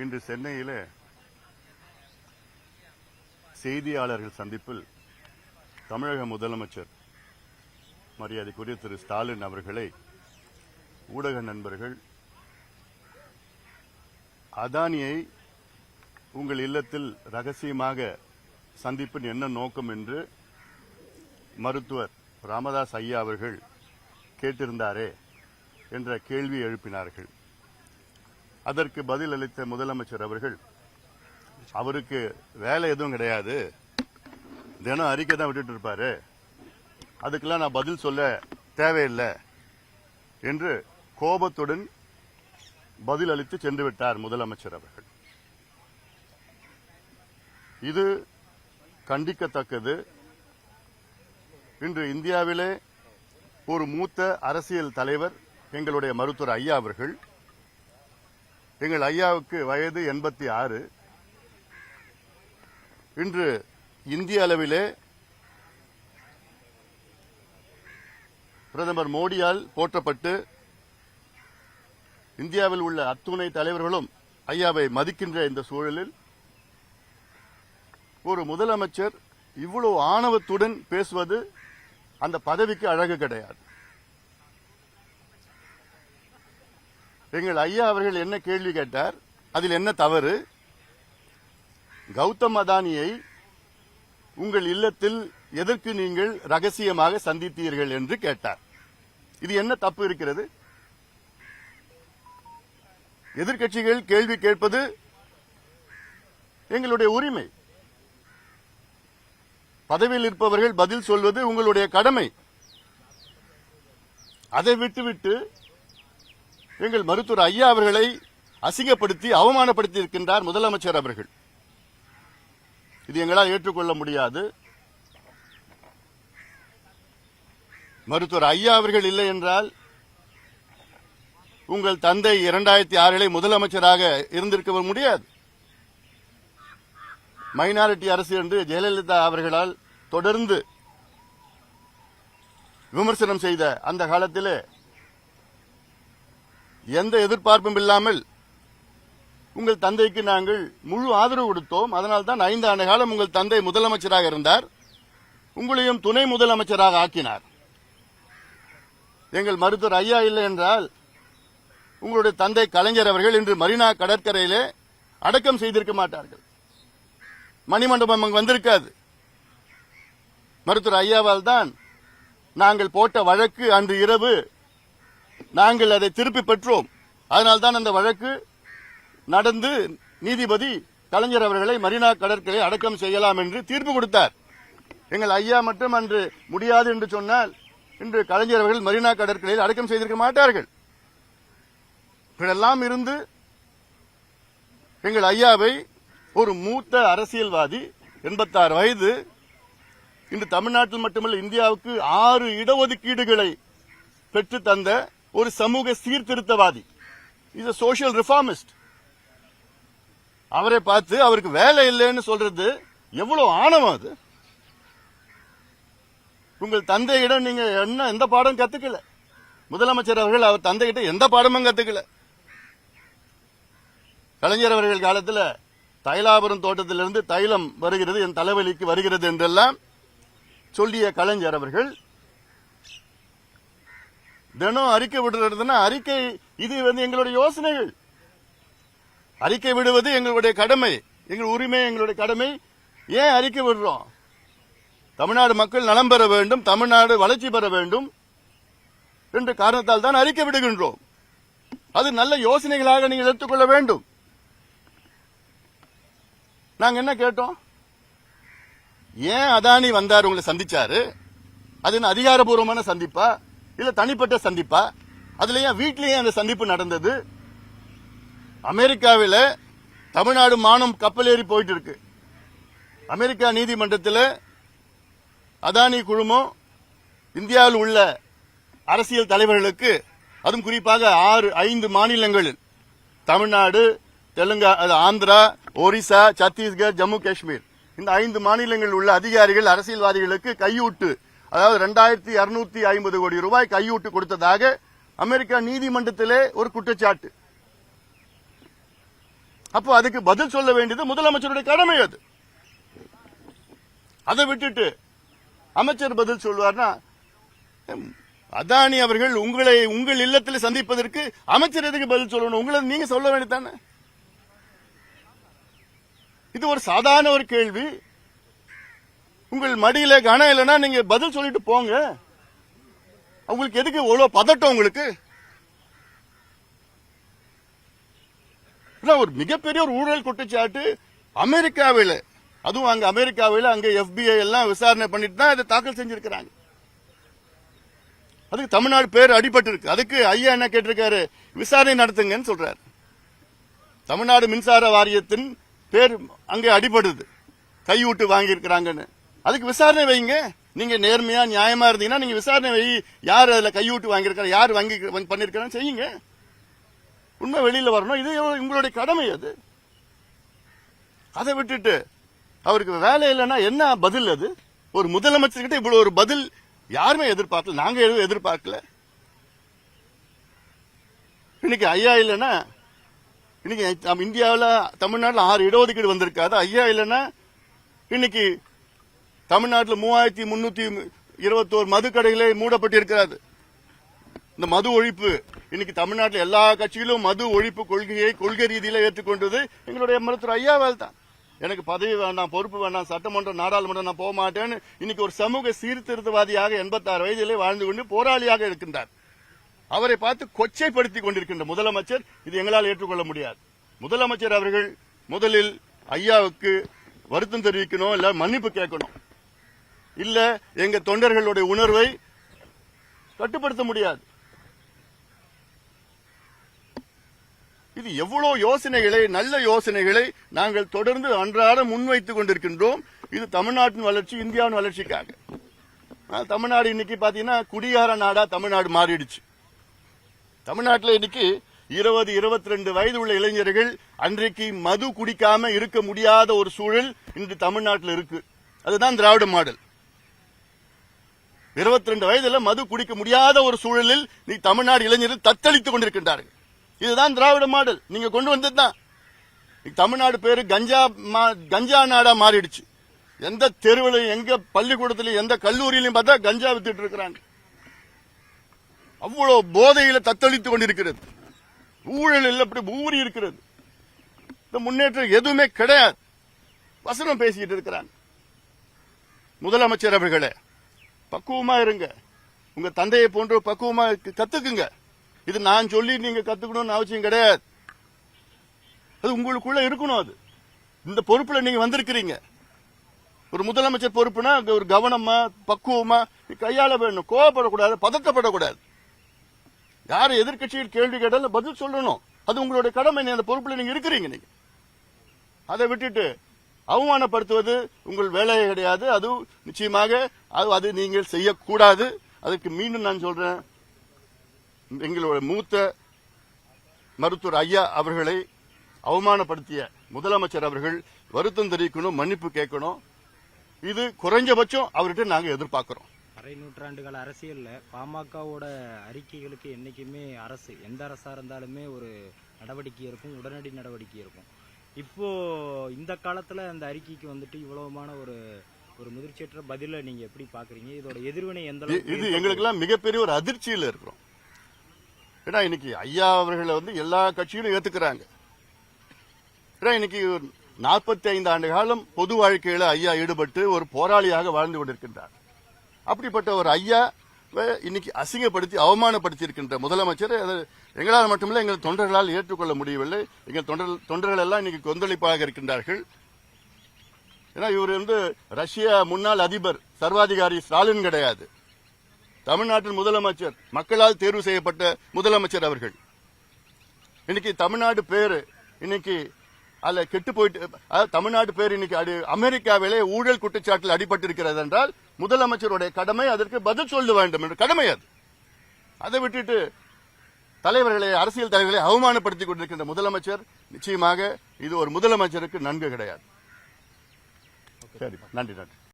இன்று சென்னையில் செய்தியாளர்கள் சந்திப்பில் தமிழக முதலமைச்சர் மரியாதைக்குரிய திரு ஸ்டாலின் அவர்களை ஊடக நண்பர்கள் அதானியை உங்கள் இல்லத்தில் ரகசியமாக சந்திப்பின் என்ன நோக்கம் என்று மருத்துவர் ராமதாஸ் ஐயா அவர்கள் கேட்டிருந்தாரே என்ற கேள்வி எழுப்பினார்கள். அதற்கு பதில் அளித்த முதலமைச்சர் அவர்கள் அவருக்கு வேலை எதுவும் கிடையாது. தினம் அறிக்கை தான் விட்டுட்டு இருப்பாரு. அதுக்கெல்லாம் நான் பதில் சொல்ல தேவையில்லை என்று கோபத்துடன் பதில் அளித்து சென்று விட்டார் முதலமைச்சர் அவர்கள். இது கண்டிக்கத்தக்கது. இன்று இந்தியாவிலே ஒரு மூத்த அரசியல் தலைவர் எங்களுடைய மருத்துவர் ஐயா அவர்கள் எங்கள் ஐயாவுக்கு வயது எண்பத்தி ஆறு. இன்று இந்திய அளவிலே பிரதமர் மோடியால் போற்றப்பட்டு இந்தியாவில் உள்ள அத்துணை தலைவர்களும் ஐயாவை மதிக்கின்ற இந்த சூழலில் ஒரு முதலமைச்சர் இவ்வளவு ஆணவத்துடன் பேசுவது அந்த பதவிக்கு அழகு கிடையாது. எங்கள் ஐயா அவர்கள் என்ன கேள்வி கேட்டார்? அதில் என்ன தவறு? கௌதம் அதானியை உங்கள் இல்லத்தில் எதற்கு நீங்கள் ரகசியமாக சந்தித்தீர்கள் என்று கேட்டார். இது என்ன தப்பு இருக்கிறது? எதிர்க்கட்சிகள் கேள்வி கேட்பது எங்களுடைய உரிமை. பதவியில் இருப்பவர்கள் பதில் சொல்வது உங்களுடைய கடமை. அதை விட்டுவிட்டு எங்கள் மருத்துவர் ஐயா அவர்களை அசிங்கப்படுத்தி அவமானப்படுத்தி இருக்கின்றார் முதலமைச்சர் அவர்கள். இது எங்களால் ஏற்றுக்கொள்ள முடியாது. மருத்துவர் ஐயா அவர்கள் இல்லை என்றால் உங்கள் தந்தை இரண்டாயிரத்தி ஆறிலே முதலமைச்சராக இருந்திருக்க முடியாது. மைனாரிட்டி அரசு என்று ஜெயலலிதா அவர்களால் தொடர்ந்து விமர்சனம் செய்த அந்த காலத்திலே எந்த எதிர்பார்ப்பும் இல்லாமல் உங்கள் தந்தைக்கு நாங்கள் முழு ஆதரவு கொடுத்தோம். அதனால் தான் ஐந்து ஆண்டு காலம் உங்கள் தந்தை முதலமைச்சராக இருந்தார். உங்களையும் துணை முதலமைச்சராக ஆக்கினார். எங்கள் மருத்துவர் ஐயா இல்லை என்றால் உங்களுடைய தந்தை கலைஞர் அவர்கள் இன்று மரீனா கடற்கரையிலே அடக்கம் செய்திருக்க மாட்டார்கள். மணிமண்டபம் அங்கு வந்திருக்காது. மருத்துவர் ஐயாவால் தான் நாங்கள் போட்ட வழக்கு அன்று இரவு நாங்கள் அதை திருப்பி பெற்றோம். அதனால்தான் அந்த வழக்கு நடந்து நீதிபதி கலைஞர் அவர்களை மரீனா கடற்கரை அடக்கம் செய்யலாம் என்று தீர்ப்பு கொடுத்தார். எங்கள் ஐயா மட்டும் அன்று முடியாது என்று சொன்னால் இன்று கலைஞர் அவர்கள் மரீனா கடற்கரையில் அடக்கம் செய்திருக்க மாட்டார்கள். இப்படியெல்லாம் இருந்து எங்கள் ஐயாவை ஒரு மூத்த அரசியல்வாதி எண்பத்தாறு வயது இன்று தமிழ்நாட்டில் மட்டுமல்ல இந்தியாவுக்கு ஆறு இடஒதுக்கீடுகளை பெற்று தந்த ஒரு சமூக சீர்திருத்தவாதி. இஸ் சோசியல் ரிஃபார்மிஸ்ட் அவரை பார்த்து அவருக்கு வேலை இல்லைன்னு சொல்றது எவ்வளவு ஆணவம் அது? உங்கள் தந்தையிடம் நீங்க என்ன எந்த பாடம் கத்துக்கல? முதலமைச்சர் அவர்கள் அவர் தந்தைகிட்ட எந்த பாடமும் கத்துக்கல. கலைஞர் அவர்கள் காலத்தில் தைலாபுரம் தோட்டத்திலிருந்து தைலம் வருகிறது என் தலைவலிக்கு வருகிறது என்றெல்லாம் சொல்லிய கலைஞர் அவர்கள் தினம் அறிக்கை விடுறதுன்னா அறிக்கை இது வந்து எங்களுடைய யோசனைகள். அறிக்கை விடுவது எங்களுடைய கடமை எங்கள் உரிமை எங்களுடைய கடமை. ஏன் அறிக்கை விடுறோம்? தமிழ்நாடு மக்கள் நலம் பெற வேண்டும் தமிழ்நாடு வளர்ச்சி பெற வேண்டும் என்ற காரணத்தால் தான் அறிக்கை விடுகின்றோம். அது நல்ல யோசனைகளாக நீங்கள் எடுத்துக்கொள்ள வேண்டும். நாங்க என்ன கேட்டோம்? ஏன் அதானி வந்தார் உங்களை சந்திச்சாரு? அது அதிகாரபூர்வமான சந்திப்பா? இல்ல தனிப்பட்ட சந்திப்பா? அதுல ஏன் வீட்லயே அந்த சந்திப்பு நடந்தது? அமெரிக்காவில தமிழ்நாடு மானம் கப்பல் ஏறி போயிட்டு இருக்கு அமெரிக்கா நீதிமன்றத்தில் அதானி குழுமம் இந்தியாவில் உள்ள அரசியல் தலைவர்களுக்கு அதுவும் குறிப்பாக ஆறு ஐந்து மாநிலங்களில் தமிழ்நாடு தெலுங்கா அது ஆந்திரா ஒரிசா சத்தீஸ்கர் ஜம்மு காஷ்மீர். இந்த ஐந்து மாநிலங்களில் உள்ள அதிகாரிகள் அரசியல்வாதிகளுக்கு கையூட்டு அதாவது ரெண்டாயிரத்தி இருநூத்தி ஐம்பது கோடி ரூபாய் கையூட்டு கொடுத்ததாக அமெரிக்கா நீதிமன்றத்திலே ஒரு குற்றச்சாட்டு. அப்போ அதுக்கு பதில் சொல்ல வேண்டியது முதலமைச்சருடைய கடமை அது. அதை விட்டுட்டு அமைச்சர் பதில் சொல்வார்னா அதானி அவர்கள் உங்களை உங்கள் இல்லத்தில் சந்திப்பதற்கு அமைச்சர் எதுக்கு பதில் சொல்லணும்? உங்களை நீங்க சொல்ல வேண்டியதானே இது ஒரு சாதாரண ஒரு கேள்வி. உங்கள் மடியில கனம் இல்லைன்னா நீங்க பதில் சொல்லிட்டு போங்க. உங்களுக்கு எதுக்கு இவ்வளவு பதட்டம் உங்களுக்கு? ஒரு மிகப்பெரிய ஒரு ஊழல் குற்றச்சாட்டு அமெரிக்காவில். அதுவும் அங்க அமெரிக்காவில் அங்க எஃபிஐ எல்லாம் விசாரணை பண்ணிட்டு தான் இதை தாக்கல் செஞ்சிருக்கிறாங்க. அதுக்கு தமிழ்நாடு பேர் அடிபட்டு இருக்கு அதுக்கு ஐயா என்ன கேட்டிருக்காரு? விசாரணை நடத்துங்கன்னு சொல்றாரு. தமிழ்நாடு மின்சார வாரியத்தின் பேர் அங்கே அடிபடுது. கையூட்டு வாங்கியிருக்கிறாங்கன்னு. அதுக்கு விசாரணை வைங்க. நீங்க நேர்மையா நியாயமா இருந்தீங்கன்னா நீங்க விசாரணை வை. யார் அதுல கையூட்டு வாங்கியிருக்காரு யார் வாங்கி பண்ணிருக்கான்னு செய்யுங்க. உண்மை வெளியில வரணும். இது உங்களுடைய கடமை அது. அதை விட்டுட்டு அவருக்கு வேலை இல்லைன்னா என்ன பதில் அது? ஒரு முதலமைச்சர்கிட்ட இவ்வளவு ஒரு பதில் யாருமே எதிர்பார்க்கல. நாங்க எதுவும் எதிர்பார்க்கல. இன்னைக்கு ஐயா இல்லைன்னா இன்னைக்கு நம்ம இந்தியாவில் தமிழ்நாட்டில் ஆறு இடஒதுக்கீடு வந்திருக்காது. ஐயா இல்லைன்னா இன்னைக்கு தமிழ்நாட்டில் மூவாயிரத்தி முன்னூத்தி இருபத்தோரு மது கடைகளே மூடப்பட்டிருக்கிறது. இந்த மது ஒழிப்பு இன்னைக்கு தமிழ்நாட்டில் எல்லா கட்சிகளும் மது ஒழிப்பு கொள்கையை கொள்கை ரீதியில ஏற்றுக்கொண்டது எங்களுடைய மருத்துவர் ஐயாவால் தான். எனக்கு பதவி வேண்டாம் பொறுப்பு வேண்டாம் சட்டமன்றம் நாடாளுமன்றம் நான் போக மாட்டேன்னு இன்னைக்கு ஒரு சமூக சீர்திருத்தவாதியாக எண்பத்தாறு வயதிலே வாழ்ந்து கொண்டு போராளியாக இருக்கின்றார். அவரை பார்த்து கொச்சைப்படுத்திக் கொண்டிருக்கின்ற முதலமைச்சர் இது எங்களால் ஏற்றுக்கொள்ள முடியாது. முதலமைச்சர் அவர்கள் முதலில் ஐயாவுக்கு வருத்தம் தெரிவிக்கணும் இல்ல மன்னிப்பு கேட்கணும். இல்ல எங்க தொண்டர்களுடைய உணர்வை கட்டுப்படுத்த முடியாது. இது எவ்வளவு யோசனைகளை நல்ல யோசனைகளை நாங்கள் தொடர்ந்து அன்றாடம் முன்வைத்துக் கொண்டிருக்கின்றோம். இது தமிழ்நாட்டின் வளர்ச்சி இந்தியாவின் வளர்ச்சிக்காக. தமிழ்நாடு இன்னைக்கு பாத்தீங்கன்னா குடியார நாடா தமிழ்நாடு மாறிடுச்சு. தமிழ்நாட்டில் இன்னைக்கு இருபது இருபத்தி ரெண்டு வயது உள்ள இளைஞர்கள் அன்றைக்கு மது குடிக்காம இருக்க முடியாத ஒரு சூழல் இன்று தமிழ்நாட்டில் இருக்கு. அதுதான் திராவிட மாடல். இருபத்தி ரெண்டு வயதுல மது குடிக்க முடியாத ஒரு சூழலில் நீ தமிழ்நாடு இளைஞர்கள் தத்தளித்துக் கொண்டிருக்கின்றார்கள். இதுதான் திராவிட மாடல். நீங்க கொண்டு வந்ததுதான் தான். தமிழ்நாடு பேரு கஞ்சா மா- கஞ்சா நாடா மாறிடுச்சு. எந்த தெருவிலையும் எங்க பள்ளிக்கூடத்திலையும் எந்த கல்லூரியிலையும் பார்த்தா கஞ்சா வித்துட்டு இருக்கிறாங்க. அவ்வளோ போதையில தத்தளித்துக் கொண்டிருக்கிறது. ஊழல் அப்படி ஊறி இருக்கிறது. இந்த முன்னேற்றம் எதுவுமே கிடையாது. வசனம் பேசிட்டு இருக்கிறாங்க. முதலமைச்சர் அவர்களே பக்குவமா இருங்க. உங்க தந்தையை போன்ற பக்குவமா கத்துக்குங்க. இது நான் சொல்லி நீங்க கத்துக்கணும்னு அவசியம் கிடையாது. அது உங்களுக்குள்ள இருக்கணும் அது. இந்த பொறுப்புல நீங்க வந்திருக்கிறீங்க. ஒரு முதலமைச்சர் பொறுப்புனா ஒரு கவனமா பக்குவமா கையாள வேணும். கோவப்படக்கூடாது பதட்டப்படக்கூடாது. யார் எதிர்கட்சியில் கேள்வி கேட்டாலும் பதில் சொல்லணும். அது உங்களுடைய கடமை அந்த பொறுப்புல நீங்க இருக்கிறீங்க நீங்க. அதை விட்டுட்டு அவமானப்படுத்துவது உங்கள் வேலையே கிடையாது. அது நிச்சயமாக அது அது நீங்கள் செய்யக்கூடாது. அதுக்கு மீண்டும் நான் சொல்றேன். எங்களோட மூத்த மருத்துவர் ஐயா அவர்களை அவமானப்படுத்திய முதலமைச்சர் அவர்கள் வருத்தம் தெரிவிக்கணும் மன்னிப்பு கேட்கணும். இது குறைஞ்சபட்சம் அவர்கிட்ட நாங்க எதிர்பார்க்கிறோம். அரை நூற்றாண்டுகள் அரசியல்ல பாமகவோட அறிக்கைகளுக்கு என்னைக்குமே அரசு எந்த அரசா இருந்தாலுமே ஒரு நடவடிக்கை இருக்கும் உடனடி நடவடிக்கை இருக்கும். இப்போ இந்த காலத்துல அந்த அறிக்கைக்கு வந்துட்டு இவ்வளவுமான ஒரு ஒரு முதிர்ச்சியற்ற பதில நீங்க எப்படி பாக்குறீங்க? இதோட எதிர்வினை எந்த இது ஏற்படும்? எங்களுக்கு எல்லாம் மிகப்பெரிய ஒரு அதிர்ச்சியில இருக்கிறோம். ஏன்னா இன்னைக்கு ஐயா அவர்களை வந்து எல்லா கட்சியிலும் ஏத்துக்கிறாங்க. ஏன்னா இன்னைக்கு நாற்பத்தி ஐந்து ஆண்டு காலம் பொது வாழ்க்கையில ஐயா ஈடுபட்டு ஒரு போராளியாக வாழ்ந்து கொண்டிருக்கின்றார். அப்படிப்பட்ட ஒரு ஐயா இன்னைக்கு அசிங்கப்படுத்தி அவமானப்படுத்தி இருக்கின்ற முதலமைச்சர் அது எங்களால் மட்டுமில்லை எங்கள் தொண்டர்களால் ஏற்றுக்கொள்ள முடியவில்லை. எங்கள் தொண்டர்கள் தொண்டர்கள் எல்லாம் இன்னைக்கு கொந்தளிப்பாக இருக்கின்றார்கள். ஏன்னா இவர் வந்து ரஷ்ய முன்னாள் அதிபர் சர்வாதிகாரி ஸ்டாலின் கிடையாது. தமிழ்நாட்டின் முதலமைச்சர் மக்களால் தேர்வு செய்யப்பட்ட முதலமைச்சர் அவர்கள். இன்னைக்கு தமிழ்நாடு பேரு இன்னைக்கு அல்ல கெட்டு போயிட்டு தமிழ்நாடு பேர் இன்னைக்கு அடி அமெரிக்காவிலே ஊழல் குற்றச்சாட்டில் அடிபட்டிருக்கிறது என்றால் முதலமைச்சருடைய கடமை அதற்கு பதில் சொல்ல வேண்டும் என்ற கடமை அது. அதை விட்டுட்டு தலைவர்களை அரசியல் தலைவர்களை அவமானப்படுத்திக் கொண்டிருக்கின்ற முதலமைச்சர் நிச்சயமாக இது ஒரு முதலமைச்சருக்கு நன்கு கிடையாது. சரி நன்றி நன்றி.